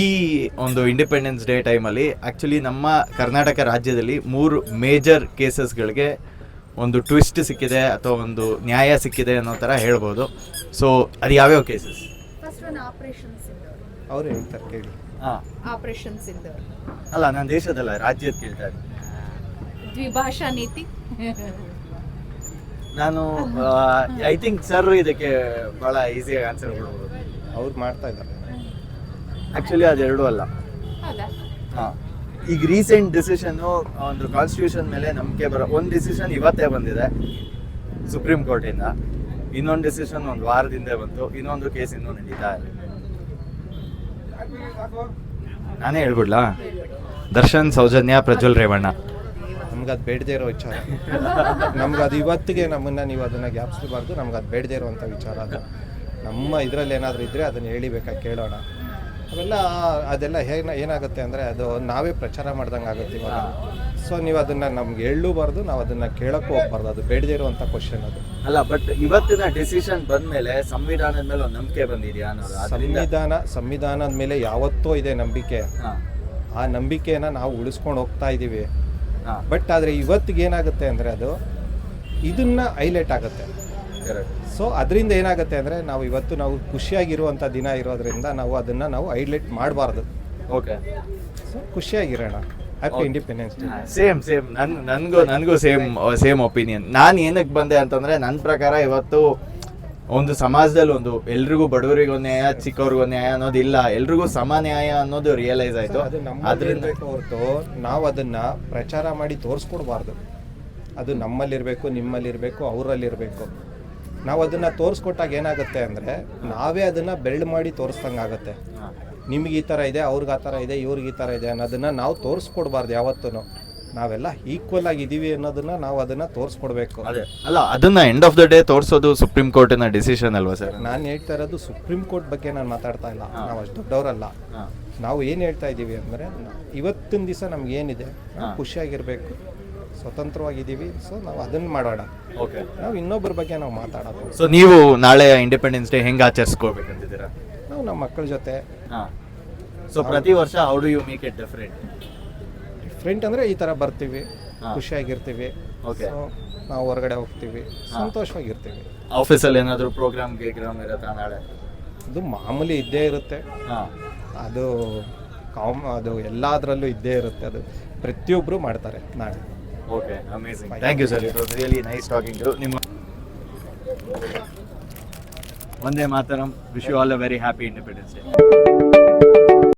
ಈ ಒಂದು independence day ಟೈಮಲ್ಲಿ ಆ್ಯಕ್ಚುಲಿ ನಮ್ಮ ಕರ್ನಾಟಕ ರಾಜ್ಯದಲ್ಲಿ ಮೂರು ಮೇಜರ್ ಕೇಸಸ್ಗಳಿಗೆ ಒಂದು ಟ್ವಿಸ್ಟ್ ಸಿಕ್ಕಿದೆ ಅಥವಾ ಒಂದು ನ್ಯಾಯ ಸಿಕ್ಕಿದೆ ಅನ್ನೋ ಥರ ಹೇಳ್ಬೋದು. ಸೊ ಅದು ಯಾವ್ಯಾವ ಕೇಸಸ್ ಫಸ್ಟ್ ಒನ್ ಆಪರೇಷನ್ಸ್ ಇಂದವ್ರು ಅವ್ರು. ಹೇಳ್ತಾರೆ ಕೇಳಿ. ಹಾಂ. ಆಪರೇಷನ್ಸ್ ಇಂದ ಅಲ್ಲ ನಾನು ದೇಶದಲ್ಲ ರಾಜ್ಯದ ಕೇಳ್ತಾ ಇದ್ದೀನಿ. ದ್ವಿಭಾಷಾ ನೀತಿ. ನಾನು ಐ ಥಿಂಕ್ ಸರ್ ಇದಕ್ಕೆ ಭಾಳ ಈಸಿಯಾಗಿ ಆನ್ಸರ್ ಕೊಡ್ಬೋದು. ಅವ್ರು ಮಾಡ್ತಾ ಇದ್ದಾರೆ. ಆ್ಯಕ್ಚುಲಿ ಅದೆರಡು ಅಲ್ಲ. ಹೌದಾ? ಹಾಂ. ಈಗ ರೀಸೆಂಟ್ ಡಿಸಿಷನ್ ಒಂದು ಕಾನ್ಸ್ಟಿಟ್ಯೂಷನ್ ಮೇಲೆ ನಂಬಿಕೆ ಬರೋ ಒಂದು ಡಿಸಿಷನ್ ಇವತ್ತೇ ಬಂದಿದೆ ಸುಪ್ರೀಂ ಕೋರ್ಟಿಂದ ಇನ್ನೊಂದು ಡಿಸಿಷನ್ ಒಂದು ವಾರದಿಂದ ಬಂತು ಇನ್ನೊಂದು ಕೇಸ್ ಇನ್ನೂ ನಡೀತಾ ಇದೆ ನಾನೇ ಹೇಳ್ಬಿಡ್ಲಾ? ದರ್ಶನ್ ಸೌಜನ್ಯ ಪ್ರಜ್ವಲ್ ರೇವಣ್ಣ. ನಮ್ಗೆ ಅದು ಬೇಡದೇ ಇರೋ ವಿಚಾರ. ನಮ್ಗೆ ಅದು ಇವತ್ತಿಗೆ ನಮ್ಮನ್ನ ನೀವು ಅದನ್ನ ಜ್ಞಾಪಿಸಬಾರ್ದು ನಮ್ಗೆ ಅದು ಬೇಡದೇ ಇರುವಂಥ ವಿಚಾರ ಅದು. ನಮ್ಮ ಇದರಲ್ಲಿ ಏನಾದರೂ ಇದ್ದರೆ ಅದನ್ನು ಹೇಳಿಬೇಕಾ ಕೇಳೋಣ. ಅವೆಲ್ಲ ಅದೆಲ್ಲ ಏನ ಏನಾಗುತ್ತೆ ಅಂದರೆ ಅದು ನಾವೇ ಪ್ರಚಾರ ಮಾಡ್ದಂಗೆ ಆಗುತ್ತೆ ಇವಾಗ. ಸೊ ನೀವು ಅದನ್ನು ನಮ್ಗೆ ಹೇಳಬಾರ್ದು ನಾವು ಅದನ್ನು ಕೇಳೋಕ್ಕೂ ಹೋಗ್ಬಾರ್ದು. ಅದು ಬೇಡದೇ ಇರುವಂಥ ಕ್ವಶನ್ ಅದು. ಅಲ್ಲ ಬಟ್ ಇವತ್ತಿನ ಡಿಸಿಷನ್ ಬಂದ ಮೇಲೆ ಸಂವಿಧಾನದ ಮೇಲೆ ಒಂದು ನಂಬಿಕೆ ಬಂದಿದೆಯಾ ಸಂವಿಧಾನ ಸಂವಿಧಾನದ ಮೇಲೆ ಯಾವತ್ತೂ ಇದೆ ನಂಬಿಕೆ. ಆ ನಂಬಿಕೆನ ನಾವು ಉಳಿಸ್ಕೊಂಡು ಹೋಗ್ತಾ ಇದ್ದೀವಿ ಬಟ್ ಆದರೆ ಇವತ್ತಿಗೆ ಏನಾಗುತ್ತೆ ಅಂದರೆ ಅದು ಇದನ್ನ ಹೈಲೈಟ್ ಆಗುತ್ತೆ. ಸೊ ಅದರಿಂದ ಏನಾಗುತ್ತೆ ಅಂದರೆ ನಾವು ಇವತ್ತು ನಾವು ಖುಷಿಯಾಗಿರುವಂಥ ದಿನ ಇರೋದ್ರಿಂದ ನಾವು ಅದನ್ನು ನಾವು ಹೈಲೈಟ್ ಮಾಡಬಾರ್ದು. Okay so ಖುಷಿಯಾಗಿರೋಣ. Happy independence day same same ನನ್ ನನಗೂ ನನಗೂ ಸೇಮ್ ಸೇಮ್ ಒಪಿನಿಯನ್ ನಾನು ಏನಕ್ಕೆ ಬಂದೆ ಅಂತಂದ್ರೆ ನನ್ನ ಪ್ರಕಾರ ಇವತ್ತು ಒಂದು ಸಮಾಜದಲ್ಲಿ ಒಂದು ಎಲ್ರಿಗೂ ಬಡವರಿಗೂ ನ್ಯಾಯ ಚಿಕ್ಕವ್ರಿಗೂ ನ್ಯಾಯ ಅನ್ನೋದು ಇಲ್ಲ ಎಲ್ರಿಗೂ ಸಮ ನ್ಯಾಯ ಅನ್ನೋದು ರಿಯಲೈಸ್ ಆಯ್ತು. ಅದು ನಮ್ಮ ಅದರಿಂದ ಹೊರತು ನಾವು ಅದನ್ನ ಪ್ರಚಾರ ಮಾಡಿ ತೋರಿಸ್ಕೊಡ್ಬಾರ್ದು. ಅದು ನಮ್ಮಲ್ಲಿರಬೇಕು ನಿಮ್ಮಲ್ಲಿರಬೇಕು ಅವರಲ್ಲಿರಬೇಕು. ನಾವು ಅದನ್ನು ತೋರಿಸ್ಕೊಟ್ಟಾಗ ಏನಾಗುತ್ತೆ ಅಂದರೆ ನಾವೇ ಅದನ್ನು ಬೆಳ್ಳ ಮಾಡಿ ತೋರಿಸ್ದಂಗೆ ಆಗುತ್ತೆ. ನಿಮ್ಗೆ ಈ ಥರ ಇದೆ ಅವ್ರಿಗೆ ಆ ಥರ ಇದೆ ಇವ್ರಿಗೆ ಈ ಥರ ಇದೆ ಅನ್ನೋದನ್ನು ನಾವು ತೋರಿಸ್ಕೊಡ್ಬಾರ್ದು ಯಾವತ್ತೂ ನಾವೆಲ್ಲ ಈಕ್ವಲ್ ಆಗಿದ್ದೀವಿ ಅನ್ನೋದನ್ನ ನಾವು ಅದನ್ನ ತೋರಿಸ್ಕೊಡ್ಬೇಕು. ಅದೇ. ಅಲ್ಲ ಅದನ್ನ ಎಂಡ್ ಆಫ್ ದ ಡೇ ತೋರಿಸೋದು ಸುಪ್ರೀಂ ಕೋರ್ಟಿನ ಡಿಸಿಷನ್ ಅಲ್ವಾ ಸರ್? ನಾನು ಹೇಳ್ತಾ ಇರೋದು ಸುಪ್ರೀಂ ಕೋರ್ಟ್ ಬಗ್ಗೆ ನಾನು ಮಾತಾಡ್ತಾ ಇಲ್ಲ. ನಾವು ಅಷ್ಟು ದೊಡ್ಡವರಲ್ಲ. ನಾವು ಏನು ಹೇಳ್ತಾ ಇದ್ದೀವಿ ಅಂದರೆ ಇವತ್ತಿನ ದಿವಸ ನಮ್ಗೆ ಏನಿದೆ ಖುಷಿಯಾಗಿರಬೇಕು. ಸ್ವತಂತ್ರವಾಗಿದ್ದೀವಿ. ಸೊ ನಾವು ಅದನ್ನು ಮಾಡೋಣ. ಓಕೆ ನಾವು ಇನ್ನೊಬ್ಬರ ಬಗ್ಗೆ ನಾವು ಮಾತಾಡೋದು. ಸೊ ನೀವು ನಾಳೆ ಇಂಡಿಪೆಂಡೆನ್ಸ್ ಡೇ ಹೆಂಗೆ ಆಚರಿಸ್ಕೋಬೇಕಂತಿದ್ದೀರಾ? ನಾವು ನಮ್ಮ ಮಕ್ಕಳ ಜೊತೆ. ಹಾಂ. ಸೊ ಪ್ರತಿ ವರ್ಷ how do you make it different different ಅಂದರೆ ಈ ಥರ ಬರ್ತೀವಿ. ಖುಷಿಯಾಗಿರ್ತೀವಿ. ಓಕೆ ನಾವು ಹೊರಗಡೆ ಹೋಗ್ತೀವಿ. ಸಂತೋಷವಾಗಿರ್ತೀವಿ. ಆಫೀಸಲ್ಲಿ ಏನಾದರೂ ಪ್ರೋಗ್ರಾಮ್ ಗಿಗ್ರಾಮ್ ಇರುತ್ತಾ ನಾಳೆ? ಅದು ಮಾಮೂಲಿ ಇದ್ದೇ ಇರುತ್ತೆ. ಹಾಂ. ಅದು ಕಾಮ್ ಅದು ಎಲ್ಲದರಲ್ಲೂ ಇದ್ದೇ ಇರುತ್ತೆ. ಅದು ಪ್ರತಿಯೊಬ್ಬರು ಮಾಡ್ತಾರೆ ನಾಳೆ. Okay amazing thank you sir it was really nice talking to ನಿಮ್ಮ ಒಂದೇ ಮಾತರಂ wish you all a very happy independence day